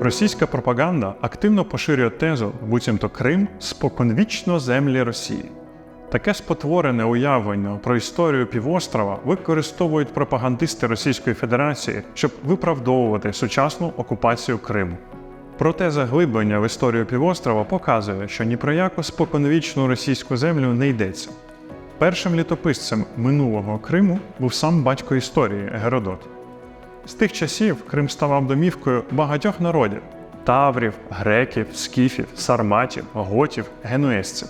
Російська пропаганда активно поширює тезу, буцімто Крим споконвічно землі Росії. Таке спотворене уявлення про історію півострова використовують пропагандисти Російської Федерації, щоб виправдовувати сучасну окупацію Криму. Проте заглиблення в історію півострова показує, що ні про яку споконвічну російську землю не йдеться. Першим літописцем минулого Криму був сам батько історії Геродот. З тих часів Крим ставав домівкою багатьох народів таврів, греків, скіфів, сарматів, готів, генуезців.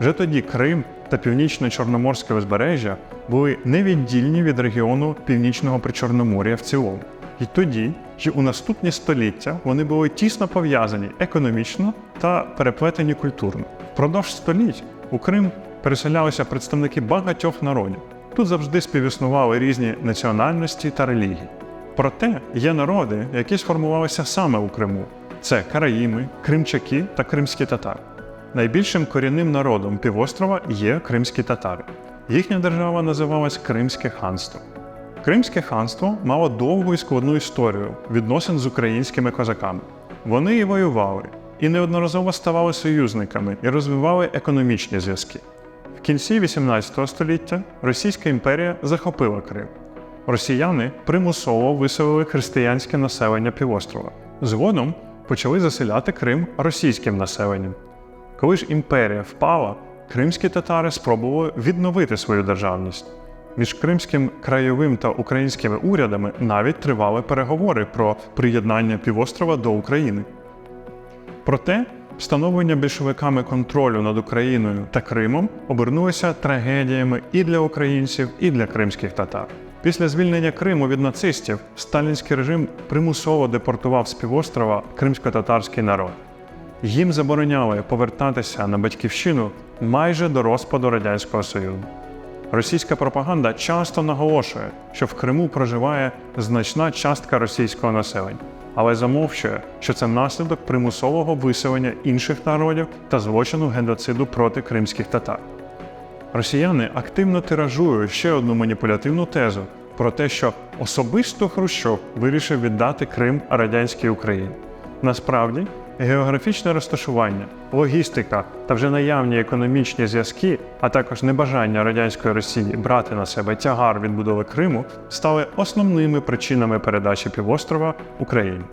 Вже тоді Крим та північно-чорноморське узбережжя були невіддільні від регіону північного причорномор'я в цілому. І тоді, і у наступні століття вони були тісно пов'язані економічно та переплетені культурно. Впродовж століть у Крим переселялися представники багатьох народів. Тут завжди співіснували різні національності та релігії. Проте є народи, які сформувалися саме у Криму: це караїми, кримчаки та кримські татари. Найбільшим корінним народом півострова є кримські татари. Їхня держава називалась Кримське ханство. Кримське ханство мало довгу і складну історію відносин з українськими козаками. Вони і воювали, і неодноразово ставали союзниками і розвивали економічні зв'язки. В кінці XVIII століття Російська імперія захопила Крим. Росіяни примусово виселили християнське населення півострова. Згодом почали заселяти Крим російським населенням. Коли ж імперія впала, кримські татари спробували відновити свою державність. Між Кримським краєвим та українськими урядами навіть тривали переговори про приєднання півострова до України. Проте встановлення більшовиками контролю над Україною та Кримом обернулося трагедіями і для українців, і для кримських татар. Після звільнення Криму від нацистів сталінський режим примусово депортував з півострова кримсько-татарський народ. Їм забороняли повертатися на батьківщину майже до розпаду Радянського Союзу. Російська пропаганда часто наголошує, що в Криму проживає значна частка російського населення, але замовчує, що це наслідок примусового виселення інших народів та злочину геноциду проти кримських татар. Росіяни активно тиражують ще одну маніпулятивну тезу про те, що особисто Хрущов вирішив віддати Крим радянській Україні. Насправді, географічне розташування, логістика та вже наявні економічні зв'язки, а також небажання радянської Росії брати на себе тягар відбудови Криму, стали основними причинами передачі півострова Україні.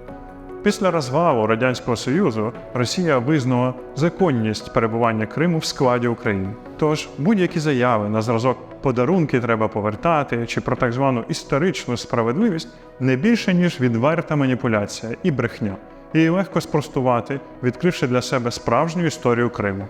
Після розвалу Радянського Союзу Росія визнала законність перебування Криму в складі України. Тож будь-які заяви на зразок подарунки треба повертати чи про так звану історичну справедливість не більше ніж відверта маніпуляція і брехня. Її легко спростувати, відкривши для себе справжню історію Криму.